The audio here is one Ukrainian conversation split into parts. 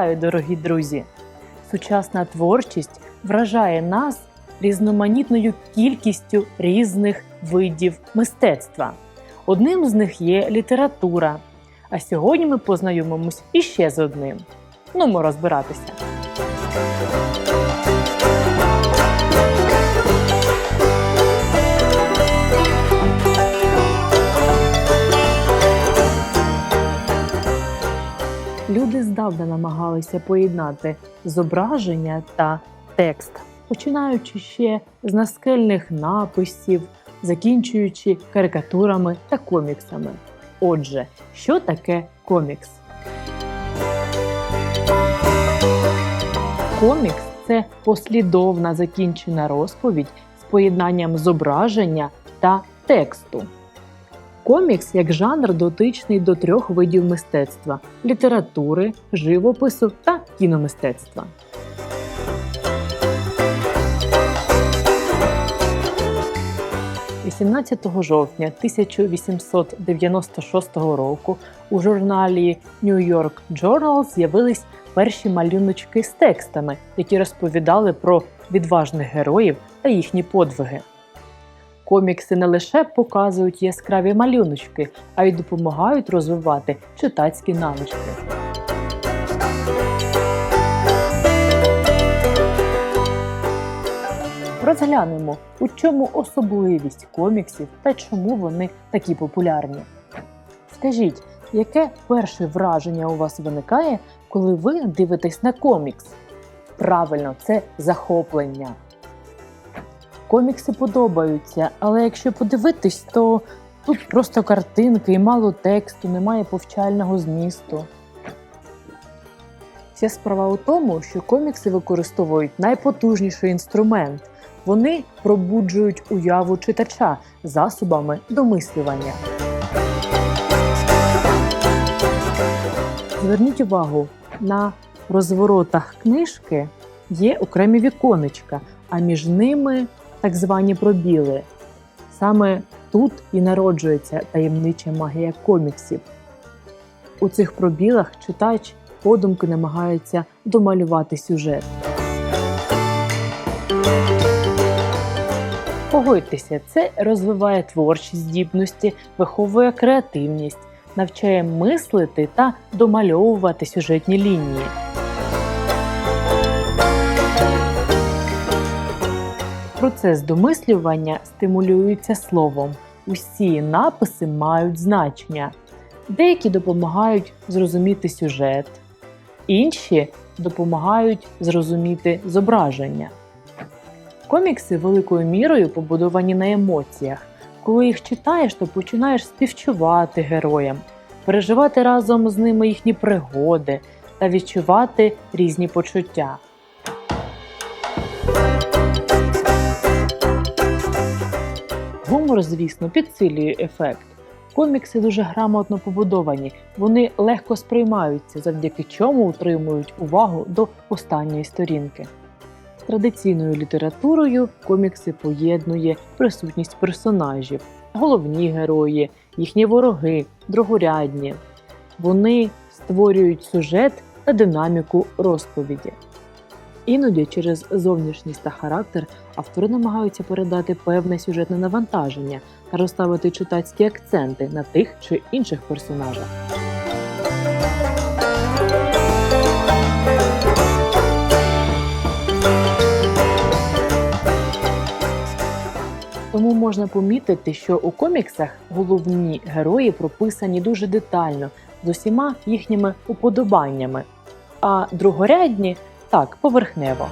Вітаю, дорогі друзі! Сучасна творчість вражає нас різноманітною кількістю різних видів мистецтва. Одним з них є література. А сьогодні ми познайомимось іще з одним. Ну, ми розбиратися. Люди здавна намагалися поєднати зображення та текст, починаючи ще з наскельних написів, закінчуючи карикатурами та коміксами. Отже, що таке комікс? Комікс це послідовна закінчена розповідь з поєднанням зображення та тексту. Комікс як жанр дотичний до трьох видів мистецтва: літератури, живопису та кіномистецтва. – 18 жовтня 1896 року у журналі New York Journal з'явились перші малюночки з текстами, які розповідали про відважних героїв та їхні подвиги. Комікси не лише показують яскраві малюночки, а й допомагають розвивати читацькі навички. Розглянемо, у чому особливість коміксів та чому вони такі популярні. Скажіть, яке перше враження у вас виникає, коли ви дивитесь на комікс? Правильно, це захоплення. Комікси подобаються, але якщо подивитись, то тут просто картинки і мало тексту, немає повчального змісту. Вся справа у тому, що комікси використовують найпотужніший інструмент. Вони пробуджують уяву читача засобами домислювання. Зверніть увагу, на розворотах книжки є окремі віконечка, а між ними так звані пробіли. Саме тут і народжується таємнича магія коміксів. У цих пробілах читач подумки намагається домалювати сюжет. Погодьтеся, це розвиває творчі здібності, виховує креативність, навчає мислити та домальовувати сюжетні лінії. Процес домислювання стимулюється словом. Усі написи мають значення. Деякі допомагають зрозуміти сюжет, інші допомагають зрозуміти зображення. Комікси великою мірою побудовані на емоціях. Коли їх читаєш, то починаєш співчувати героям, переживати разом з ними їхні пригоди та відчувати різні почуття. Гумор, звісно, підсилює ефект. Комікси дуже грамотно побудовані, вони легко сприймаються, завдяки чому утримують увагу до останньої сторінки. З традиційною літературою комікси поєднує присутність персонажів, головні герої, їхні вороги, другорядні. Вони створюють сюжет та динаміку розповіді. Іноді через зовнішність та характер автори намагаються передати певне сюжетне навантаження та розставити читацькі акценти на тих чи інших персонажах. Тому можна помітити, що у коміксах головні герої прописані дуже детально з усіма їхніми уподобаннями, а другорядні так, поверхнево.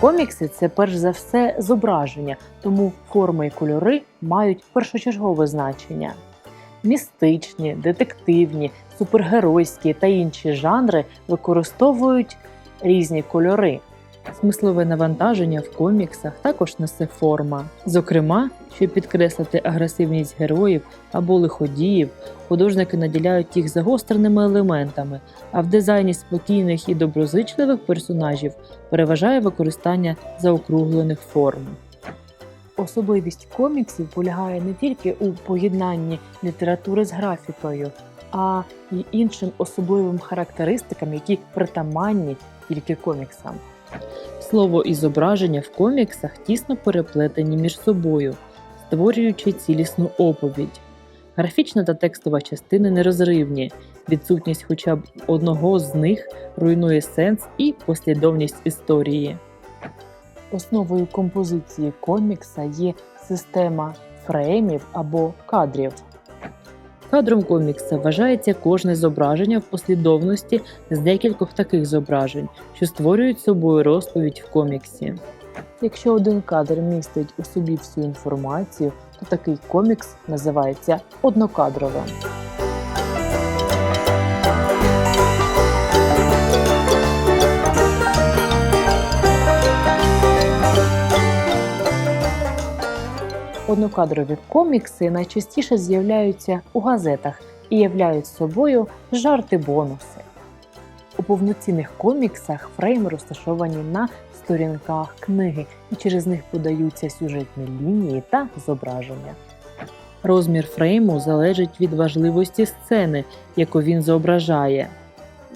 Комікси це перш за все зображення, тому форми і кольори мають першочергове значення. Містичні, детективні, супергеройські та інші жанри використовують різні кольори. Смислове навантаження в коміксах також несе форма. Зокрема, щоб підкреслити агресивність героїв або лиходіїв, художники наділяють їх загостреними елементами, а в дизайні спокійних і доброзичливих персонажів переважає використання заокруглених форм. Особливість коміксів полягає не тільки у поєднанні літератури з графікою, а й іншим особливим характеристикам, які притаманні тільки коміксам. Слово і зображення в коміксах тісно переплетені між собою, створюючи цілісну оповідь. Графічна та текстова частини нерозривні. Відсутність хоча б одного з них руйнує сенс і послідовність історії. Основою композиції комікса є система фреймів або кадрів. Кадром комікса вважається кожне зображення в послідовності з декількох таких зображень, що створюють собою розповідь в коміксі. Якщо один кадр містить у собі всю інформацію, то такий комікс називається однокадровим. Однокадрові комікси найчастіше з'являються у газетах і являють собою жарти-бонуси. У повноцінних коміксах фрейми розташовані на сторінках книги, і через них подаються сюжетні лінії та зображення. Розмір фрейму залежить від важливості сцени, яку він зображає.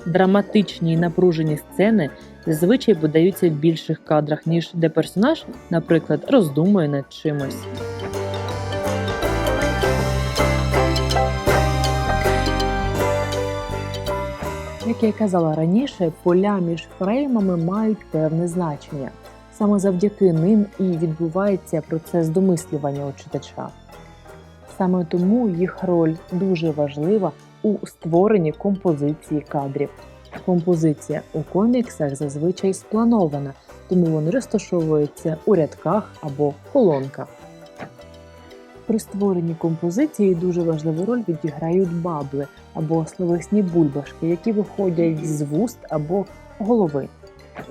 Драматичні і напружені сцени зазвичай подаються в більших кадрах, ніж де персонаж, наприклад, роздумує над чимось. Як я казала раніше, поля між фреймами мають певне значення. Саме завдяки ним і відбувається процес домислювання у читача. Саме тому їх роль дуже важлива у створенні композиції кадрів. Композиція у коміксах зазвичай спланована, тому вони розташовуються у рядках або колонках. При створенні композиції дуже важливу роль відіграють бабли або словесні бульбашки, які виходять з вуст або голови.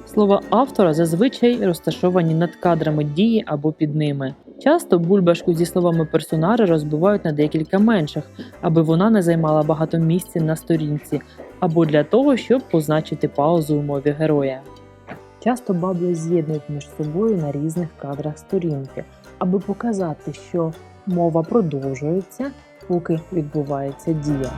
Слова автора зазвичай розташовані над кадрами дії або під ними. Часто бульбашку зі словами персонажа розбивають на декілька менших, аби вона не займала багато місця на сторінці, або для того, щоб позначити паузу у мові героя. Часто бабли з'єднують між собою на різних кадрах сторінки, аби показати, що мова продовжується, поки відбувається дія.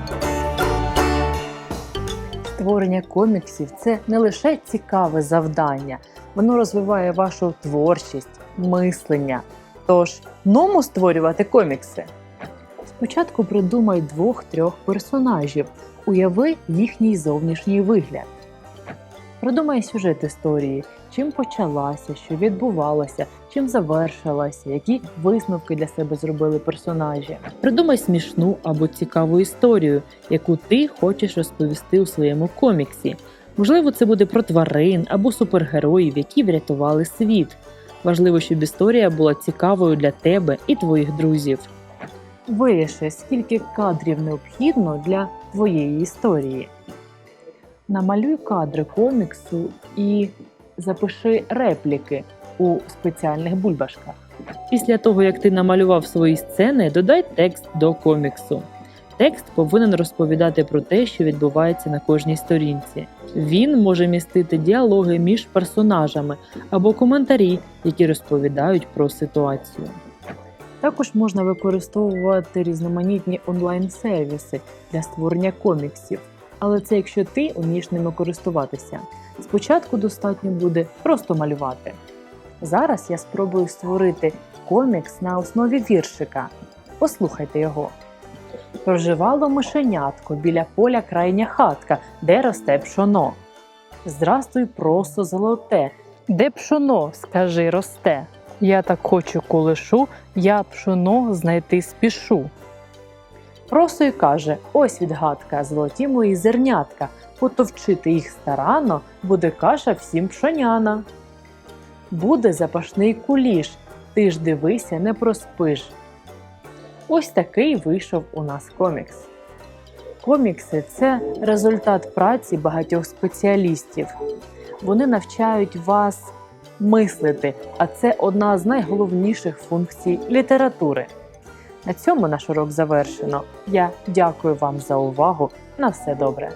Створення коміксів це не лише цікаве завдання, воно розвиває вашу творчість, мислення. Тож, ному створювати комікси. Спочатку придумай двох-трьох персонажів, уяви їхній зовнішній вигляд. Продумай сюжет історії, чим почалася, що відбувалося, чим завершилася, які висновки для себе зробили персонажі. Придумай смішну або цікаву історію, яку ти хочеш розповісти у своєму коміксі. Можливо, це буде про тварин або супергероїв, які врятували світ. Важливо, щоб історія була цікавою для тебе і твоїх друзів. Виріши, скільки кадрів необхідно для твоєї історії. Намалюй кадри коміксу і запиши репліки у спеціальних бульбашках. Після того, як ти намалював свої сцени, додай текст до коміксу. Текст повинен розповідати про те, що відбувається на кожній сторінці. Він може містити діалоги між персонажами або коментарі, які розповідають про ситуацію. Також можна використовувати різноманітні онлайн-сервіси для створення коміксів, але це якщо ти вмієш ними користуватися. Спочатку достатньо буде просто малювати. Зараз я спробую створити комікс на основі віршика. Послухайте його. Проживало мишенятко біля поля крайня хатка, де росте пшоно. Здрастуй, просто золоте, де пшоно, скажи, росте. Я так хочу колишу, я пшоно знайти спішу. Просто й каже: ось відгадка, золоті мої зернятка, потовчити їх старанно, буде каша всім пшоняна. Буде запашний куліш, ти ж дивися, не проспиш. Ось такий вийшов у нас комікс. Комікси це результат праці багатьох спеціалістів. Вони навчають вас мислити, а це одна з найголовніших функцій літератури. На цьому наш урок завершено. Я дякую вам за увагу. На все добре.